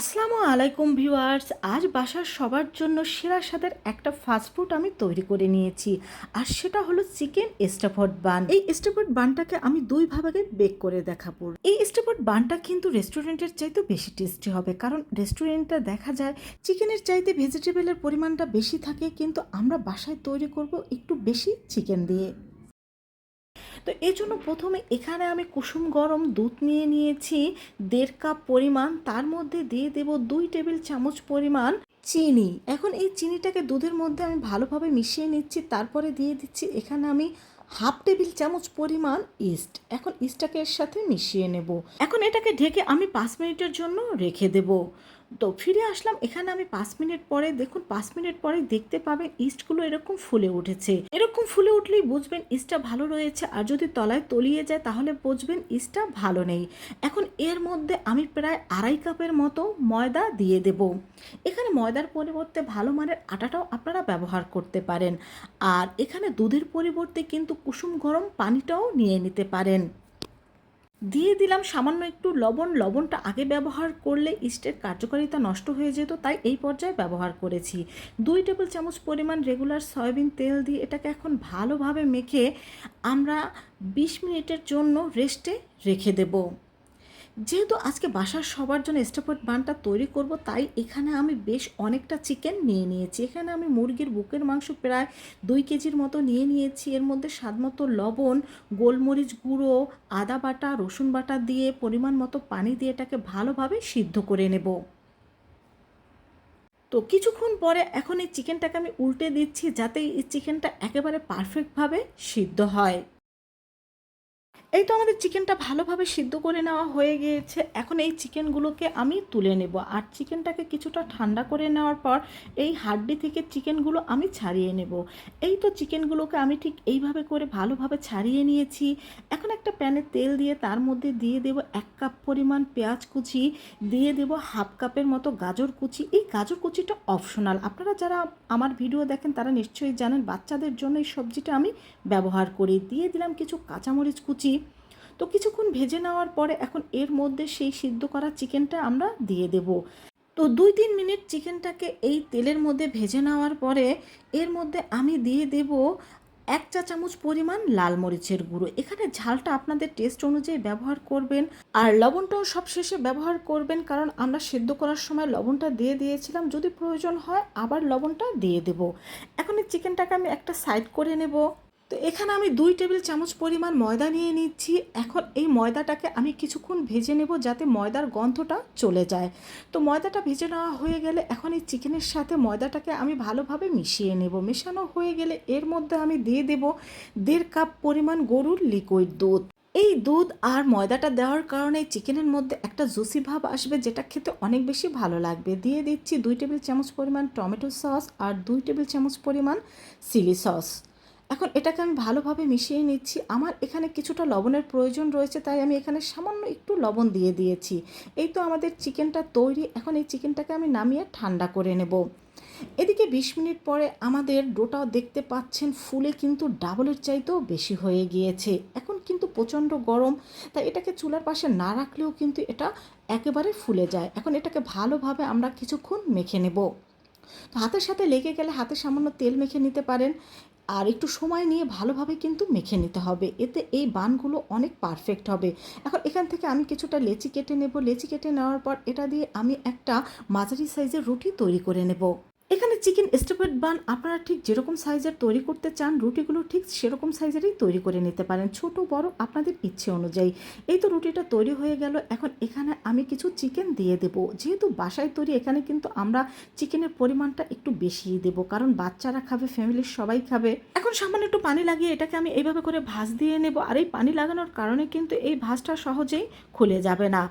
আসসালামু আলাইকুম ভিউয়ার্স, আজ বাসার সবার জন্য সেরা স্বাদের একটা ফাস্টফুড আমি তৈরি করে নিয়েছি। আর সেটা হলো চিকেন স্টাফড বান। এই স্টাফড বানটাকে আমি দুই ভাগে বেক করে দেখাবো। এই স্টাফড বানটা কিন্তু রেস্টুরেন্টের চাইতে বেশি টেস্টি হবে, কারণ রেস্টুরেন্টটা দেখা যায় চিকেনের চাইতে ভেজিটেবলের পরিমাণটা বেশি থাকে, কিন্তু আমরা বাসায় তৈরি করব একটু বেশি চিকেন দিয়ে। তো এই জন্য প্রথমে এখানে আমি কুসুম গরম দুধ নিয়ে নিয়েছি, দেড় কাপ পরিমাণ। তার মধ্যে দিয়ে দেব দুই টেবিল চামচ পরিমাণ চিনি। এখন এই চিনিটাকে দুধের মধ্যে আমি ভালোভাবে মিশিয়ে নিচ্ছি। তারপরে দিয়ে দিচ্ছি এখানে আমি হাফ টেবিল চামচ পরিমাণ ইস্ট। এখন ইস্টটাকে এর সাথে মিশিয়ে নেব। এখন এটাকে ঢেকে আমি পাঁচ মিনিটের জন্য রেখে দেব। তো ফিরে আসলাম, এখানে আমি পাঁচ মিনিট পরে, দেখুন পাঁচ মিনিট পরে দেখতে পাবেন ইস্টগুলো এরকম ফুলে উঠেছে। এরকম ফুলে উঠলেই বুঝবেন ইস্টটা ভালো রয়েছে, আর যদি তলায় তলিয়ে যায় তাহলে বুঝবেন ইস্টটা ভালো নেই। এখন এর মধ্যে আমি প্রায় আড়াই কাপের মতো ময়দা দিয়ে দেব। এখানে ময়দার পরিবর্তে ভালো মানের আটাটাও আপনারা ব্যবহার করতে পারেন। আর এখানে দুধের পরিবর্তে কিন্তু কুসুম গরম পানিটাও নিয়ে নিতে পারেন। দিয়ে দিলাম সামান্য একটু লবণ। লবণটা আগে ব্যবহার করলে ইস্টের কার্যকারিতা নষ্ট হয়ে যেত, তাই এই পর্যায়ে ব্যবহার করেছি। দুই টেবিল চামচ পরিমাণ রেগুলার সয়াবিন তেল দিয়ে এটাকে এখন ভালোভাবে মেখে আমরা বিশ মিনিটের জন্য রেস্টে রেখে দেবো। যেহেতু আজকে বাসার সবার জন্য স্টাফড বানটা তৈরি করব, তাই এখানে আমি বেশ অনেকটা চিকেন নিয়ে নিয়েছি। এখানে আমি মুরগির বুকের মাংস প্রায় দুই কেজির মতো নিয়ে নিয়েছি। এর মধ্যে স্বাদ মতো লবণ, গোলমরিচ গুঁড়ো, আদা বাটা, রসুন বাটা দিয়ে পরিমাণ মতো পানি দিয়ে এটাকে ভালোভাবে সিদ্ধ করে নেব। তো কিছুক্ষণ পরে এখন এই চিকেনটাকে আমি উল্টে দিচ্ছি, যাতে এই চিকেনটা একেবারে পারফেক্টভাবে সিদ্ধ হয়। এই তো আমাদের চিকেনটা ভালোভাবে সিদ্ধ করে নেওয়া হয়ে গিয়েছে। এখন এই চিকেনগুলোকে আমি তুলে নেব। আর চিকেনটাকে কিছুটা ঠান্ডা করে নেওয়ার পর এই হাড্ডি থেকে চিকেনগুলো আমি ছাড়িয়ে নেব। এই তো চিকেনগুলোকে আমি ঠিক এইভাবে করে ভালোভাবে ছাড়িয়ে নিয়েছি। এখন একটা প্যানে তেল দিয়ে তার মধ্যে দিয়ে দেব এক কাপ পরিমাণ পেঁয়াজ কুচি, দিয়ে দেব হাফ কাপের মতো গাজর কুচি। এই গাজর কুচিটা অপশনাল। আপনারা যারা আমার ভিডিও দেখেন তারা নিশ্চয়ই জানেন, বাচ্চাদের জন্য এই সবজিটা আমি ব্যবহার করি। দিয়ে দিলাম কিছু কাঁচামরিচ কুচি তো কিছুক্ষণ ভেজে নেওয়ার পরে এখন এর মধ্যে সেই সিদ্ধ করা চিকেনটা আমরা দিয়ে দেব। তো দুই তিন মিনিট চিকেনটাকে এই তেলের মধ্যে ভেজে নেওয়ার পরে এর মধ্যে আমি দিয়ে দেব এক চা চামচ পরিমাণ লাল মরিচের গুঁড়ো। এখানে ঝালটা আপনাদের টেস্ট অনুযায়ী ব্যবহার করবেন। আর লবণটাও সব শেষে ব্যবহার করবেন কারণ আমরা সেদ্ধ করার সময় লবণটা দিয়ে দিয়েছিলাম। যদি প্রয়োজন হয় আবার লবণটা দিয়ে দেব। এখন এই চিকেনটাকে আমি একটা সাইড করে নেব। তো এখানে আমি দুই টেবিল চামচ পরিমাণ ময়দা নিয়ে নিচ্ছি। এখন এই ময়দাটাকে আমি কিছুক্ষণ ভেজে নেব যাতে ময়দার গন্ধটা চলে যায়। তো ময়দাটা ভেজে নেওয়া হয়ে গেলে এখন এই চিকেনের সাথে ময়দাটাকে আমি ভালোভাবে মিশিয়ে নেব। মেশানো হয়ে গেলে এর মধ্যে আমি দিয়ে দেব দেড় কাপ পরিমাণ গরুর লিকুইড দুধ। এই দুধ আর ময়দাটা দেওয়ার কারণে চিকেনের মধ্যে একটা জুসি ভাব আসবে যেটা খেতে অনেক বেশি ভালো লাগবে। দিয়ে দিচ্ছি দুই টেবিল চামচ পরিমাণ টমেটো সস আর দুই টেবিল চামচ পরিমাণ চিলি সস। এখন এটাকে আমি ভালোভাবে মিশিয়ে নিচ্ছি। আমার এখানে কিছুটা লবণের প্রয়োজন রয়েছে, তাই আমি এখানে সামান্য একটু লবণ দিয়ে দিয়েছি। এই তো আমাদের চিকেনটা তৈরি। এখন এই চিকেনটাকে আমি নামিয়ে ঠান্ডা করে নেব। এদিকে বিশ মিনিট পরে আমাদের ডোটাও দেখতে পাচ্ছেন, ফুলে কিন্তু ডাবলের চাইতেও বেশি হয়ে গিয়েছে। এখন কিন্তু প্রচণ্ড গরম, তাই এটাকে চুলার পাশে না রাখলেও কিন্তু এটা একেবারে ফুলে যায়। এখন এটাকে ভালোভাবে আমরা কিছুক্ষণ মেখে নেব। তো হাতের সাথে লেগে গেলে হাতে সামান্য তেল মেখে নিতে পারেন। আর একটু সময় নিয়ে ভালোভাবে কিন্তু মেখে নিতে হবে। এতে এই বানগুলো অনেক পারফেক্ট হবে। এখন এখান থেকে আমি কিছুটা লেচি কেটে নেব। লেচি কেটে নেওয়ার পর এটা দিয়ে আমি একটা মাঝারি সাইজের রুটি তৈরি করে নেব। এখানে চিকেন স্টেপেড বান আপনারা ঠিক যেরকম সাইজের তৈরি করতে চান, রুটিগুলো ঠিক সেরকম সাইজেরই তৈরি করে নিতে পারেন। ছোট, বড় আপনাদের ইচ্ছে অনুযায়ী। এই তো রুটিটা তৈরি হয়ে গেল, এখন এখানে আমি কিছু চিকেন দিয়ে দেব। যেহেতু বাসায় তৈরি, এখানে কিন্তু আমরা চিকেনের পরিমাণটা একটু বেশিই দেব, কারণ বাচ্চারা খাবে ফ্যামিলির সবাই খাবে। এখন সামান্য একটু পানি লাগিয়ে এটাকে আমি এইভাবে করে ভাজ দিয়ে নেব, আর এই পানি লাগানোর কারণে কিন্তু এই ভাজটা সহজেই খুলে যাবে না।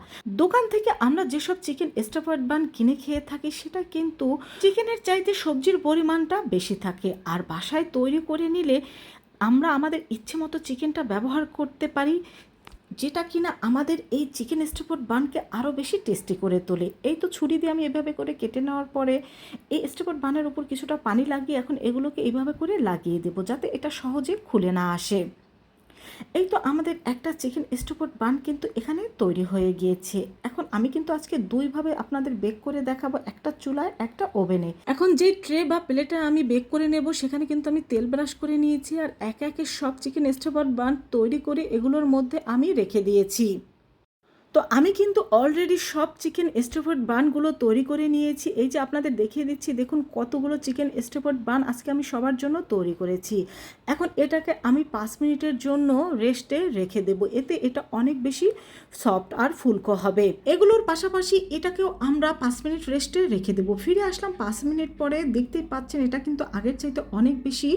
দোকান থেকে আমরা যেসব চিকেন স্টাফার্ড বান কিনে খেয়ে থাকি, সেটা কিন্তু চিকেনের চাইতে সবজির পরিমাণটা বেশি থাকে। আর বাসায় তৈরি করে নিলে আমরা আমাদের ইচ্ছে মতো চিকেনটা ব্যবহার করতে পারি, যেটা কিনা আমাদের এই চিকেন স্টেপট বানকে আরও বেশি টেস্টি করে তোলে। এই তো ছুরি দিয়ে আমি এভাবে করে কেটে নেওয়ার পরে এই স্টেপট বানের উপর কিছুটা পানি লাগিয়ে এখন এগুলোকে এইভাবে করে লাগিয়ে দেবো, যাতে এটা সহজে খুলে না আসে। এই তো আমাদের একটা চিকেন স্টোপট বান কিন্তু এখানে তৈরি হয়ে গিয়েছে। এখন আমি কিন্তু আজকে দুইভাবে আপনাদের বেক করে দেখাবো, একটা চুলায়, একটা ওভেনে এখন যে ট্রে বা প্লেটে আমি বেক করে নেব, সেখানে কিন্তু আমি তেল ব্রাশ করে নিয়েছি আর একে একে সব চিকেন স্টোপট বান তৈরি করে এগুলোর মধ্যে আমি রেখে দিয়েছি। তো আমি কিন্তু অলরেডি সব চিকেন স্টোফট বানগুলো তৈরি করে নিয়েছি। এই যে আপনাদের দেখিয়ে দিচ্ছি, দেখুন কতগুলো চিকেন স্টোফট বান আজকে আমি সবার জন্য তৈরি করেছি। এখন এটাকে আমি পাঁচ মিনিটের জন্য রেস্টে রেখে দেব। এতে এটা অনেক বেশি সফট আর ফুলকো হবে। এগুলোর পাশাপাশি এটাকেও আমরা পাঁচ মিনিট রেস্টে রেখে দেবো। ফিরে আসলাম পাঁচ মিনিট পরে, দেখতেই পাচ্ছেন এটা কিন্তু আগের চাইতে অনেক বেশি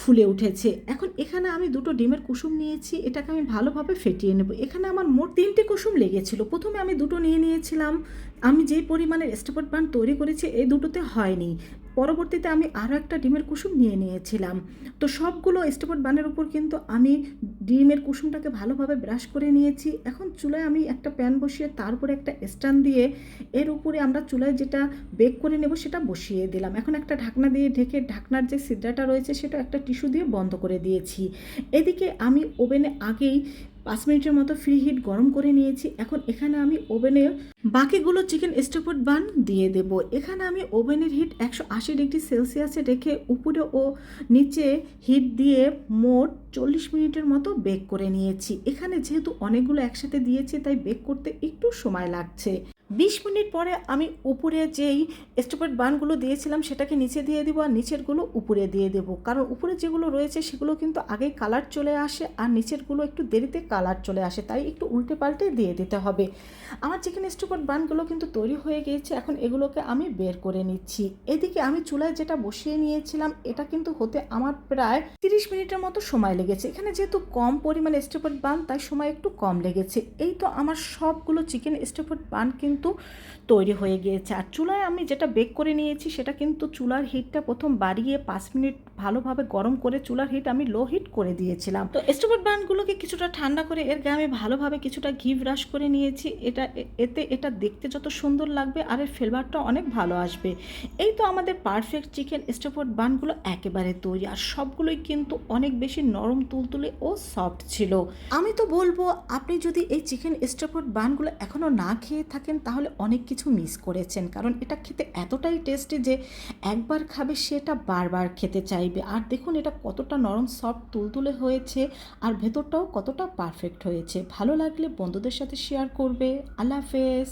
ফুলে উঠেছে। এখন এখানে আমি দুটো ডিমের কুসুম নিয়েছি, এটাকে আমি ভালোভাবে ফেটিয়ে নেব। এখানে আমার মোট তিনটে কুসুম লেগেছিল প্রথমে আমি দুটো নিয়ে নিয়েছিলাম। আমি যে পরিমাণের স্টেপট বান তৈরি করেছি, এই দুটোতে হয়নি। পরবর্তীতে আমি আরও একটা ডিমের কুসুম নিয়ে নিয়েছিলাম। তো সবগুলো স্টেপট বানের উপর কিন্তু আমি ডিমের কুসুমটাকে ভালোভাবে ব্রাশ করে নিয়েছি। এখন চুলায় আমি একটা প্যান বসিয়ে তার উপরে একটা স্ট্যান্ড দিয়ে এর উপরে আমরা চুলায় যেটা বেক করে নেব সেটা বসিয়ে দিলাম। এখন একটা ঢাকনা দিয়ে ঢেকে ঢাকনার যে সিদ্রাটা রয়েছে সেটা একটা টিস্যু দিয়ে বন্ধ করে দিয়েছি। এদিকে আমি ওভেনে আগেই পাঁচ মিনিটের মতো ফ্রি হিট গরম করে নিয়েছি। এখন এখানে আমি ওভেনে বাকিগুলো চিকেন স্টোপট বান দিয়ে দেব। এখানে আমি ওভেনের হিট একশো আশি ডিগ্রি সেলসিয়াসে রেখে উপরে ও নিচে হিট দিয়ে মোট চল্লিশ মিনিটের মতো বেক করে নিয়েছি। এখানে যেহেতু অনেকগুলো একসাথে দিয়েছি, তাই বেক করতে একটু সময় লাগছে। বিশ মিনিট পরে আমি উপরে যেই স্টোপেট বানগুলো দিয়েছিলাম, সেটাকে নিচে দিয়ে দেবো আর নিচেরগুলো উপরে দিয়ে দেব। কারণ উপরে যেগুলো রয়েছে, সেগুলো কিন্তু আগেই কালার চলে আসে আর নিচেরগুলো একটু দেরিতে কালার চলে আসে, তাই একটু উল্টে পাল্টে দিয়ে দিতে হবে। আমার চিকেন স্টোপেট বানগুলো কিন্তু তৈরি হয়ে গিয়েছে, এখন এগুলোকে আমি বের করে নিচ্ছি। এদিকে আমি চুলায় যেটা বসিয়ে নিয়েছিলাম, এটা কিন্তু হতে আমার প্রায় তিরিশ মিনিটের মতো সময় লেগেছে। এখানে যেহেতু কম পরিমাণে স্টোপেট বান, তাই সময় একটু কম লেগেছে। এই তো আমার সবগুলো চিকেন স্টোপেট বান কিন্তু তৈরি হয়ে গিয়েছে। আর চুলায় আমি যেটা বেক করে নিয়েছি, সেটা কিন্তু চুলার হিটটা প্রথম বাড়িয়ে পাঁচ মিনিট ভালোভাবে গরম করে চুলার হিট আমি লো হিট করে দিয়েছিলাম। তো স্টোপেট বানগুলোকে কিছুটা ঠান্ডা করে এর গায়ে আমি ভালোভাবে কিছুটা ঘি ব্রাশ করে নিয়েছি। এটা এতে এটা দেখতে যত সুন্দর লাগবে আর এর ফ্লেভারটা অনেক ভালো আসবে। এই তো আমাদের পারফেক্ট চিকেন স্টোপট বানগুলো একেবারে তৈরি আর সবগুলোই কিন্তু অনেক বেশি নরম, তুলতুলে ও সফট ছিল। আমি তো বলব, আপনি যদি এই চিকেন স্টোপট বানগুলো এখনও না খেয়ে থাকেন, তাহলে অনেক কিছু মিস করেছেন। কারণ এটা খেতে এতটাই টেস্টি যে একবার খাবে সেটা বারবার খেতে চাইবে। আর দেখুন, এটা কতটা নরম সফট তুলতুলে হয়েছে আর ভেতরটাও কতটা পারফেক্ট হয়েছে। ভালো লাগলে বন্ধুদের সাথে শেয়ার করবে। আল্লাহ হাফেজ।